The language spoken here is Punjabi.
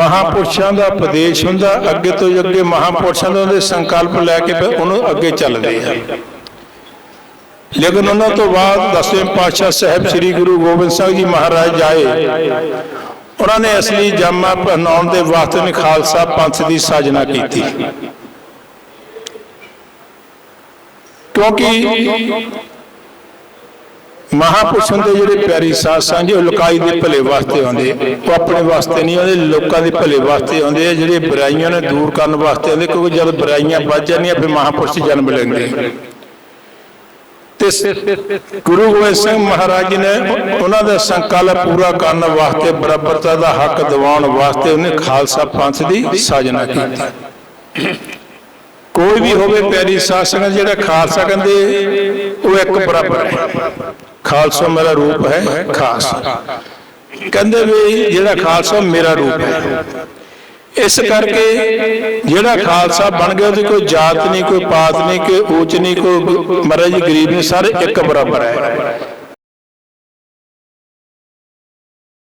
ਮਹਾਪੁਰਸ਼ਾਂ ਦਾ ਉਪਦੇਸ਼ ਹੁੰਦਾ, ਅੱਗੇ ਤੋਂ ਅੱਗੇ ਮਹਾਪੁਰਸ਼ਾਂ ਦੇ ਸੰਕਲਪ ਲੈ ਕੇ ਫਿਰ ਉਹਨੂੰ ਅੱਗੇ ਚੱਲਦੇ ਆ। ਲੇਕਿਨ ਉਹਨਾਂ ਤੋਂ ਬਾਅਦ ਦਸਵੇਂ ਪਾਤਸ਼ਾਹ ਸਾਹਿਬ ਸ੍ਰੀ ਗੁਰੂ ਗੋਬਿੰਦ ਸਿੰਘ ਜੀ ਮਹਾਰਾਜ ਜਾਏ ਉਹਨਾਂ ਨੇ ਅਸਲੀ ਜਾਮਾ ਪਹਿਨਾਉਣ ਦੇ ਵਾਸਤੇ ਨੇ ਖਾਲਸਾ ਪੰਥ ਦੀ ਸਾਜਨਾ ਕੀਤੀ। ਕਿਉਂਕਿ ਮਹਾਪੁਰਸ਼ਾਂ ਦੇ ਜਿਹੜੇ ਪਿਆਰੀ ਸਾਧ ਸੰਗ ਉਹ ਲੋਕਾਈ ਦੇ ਭਲੇ ਵਾਸਤੇ ਆਉਂਦੇ ਉਹ ਆਪਣੇ ਵਾਸਤੇ ਨਹੀਂ ਆਉਂਦੇ, ਲੋਕਾਂ ਦੇ ਭਲੇ ਵਾਸਤੇ ਆਉਂਦੇ ਆ। ਜਿਹੜੇ ਬੁਰਾਈਆਂ ਨੇ ਦੂਰ ਕਰਨ ਵਾਸਤੇ ਆਉਂਦੇ, ਕਿਉਂਕਿ ਜਦ ਬੁਰਾਈਆਂ ਵੱਜ ਜਾਂਦੀਆਂ, ਫਿਰ ਮਹਾਪੁਰਸ਼ ਜਨਮ ਲੈਂਦੇ ਤੇ ਗੁਰੂ ਗੋਬਿੰਦ ਸਿੰਘ ਮਹਾਰਾਜ ਜੀ ਨੇ ਉਹਨਾਂ ਦਾ ਸੰਕਲਪ ਪੂਰਾ ਕਰਨ ਵਾਸਤੇ, ਬਰਾਬਰਤਾ ਦਾ ਹੱਕ ਦਿਵਾਉਣ ਵਾਸਤੇ ਉਹਨੇ ਖਾਲਸਾ ਪੰਥ ਦੀ ਸਾਜਨਾ ਕੀਤੀ। ਕੋਈ ਵੀ ਹੋਵੇ ਪਿਆਰੀ ਸਾਧ ਸੰਗਤ ਜਿਹੜਾ ਖਾਲਸਾ ਕਹਿੰਦੇ, ਉਹ ਇੱਕ ਬਰਾਬਰ ਹੈ। ਖਾਲਸਾ ਮੇਰਾ ਰੂਪ ਹੈ ਖਾਸ। ਕਹਿੰਦੇ ਵੀ ਜਿਹੜਾ ਖਾਲਸਾ ਮੇਰਾ ਰੂਪ ਹੈ। ਇਸ ਕਰਕੇ ਜਿਹੜਾ ਖਾਲਸਾ ਬਣ ਗਿਆ, ਉਹਦੀ ਕੋਈ ਜਾਤ ਨਹੀਂ, ਕੋਈ ਪਾਤ ਨਹੀਂ, ਕੋਈ ਉੱਚ ਨਹੀਂ, ਕੋਈ ਮਹਾਰਾਜ ਗਰੀਬ ਨਹੀਂ, ਸਾਰੇ ਇੱਕ ਬਰਾਬਰ ਹੈ।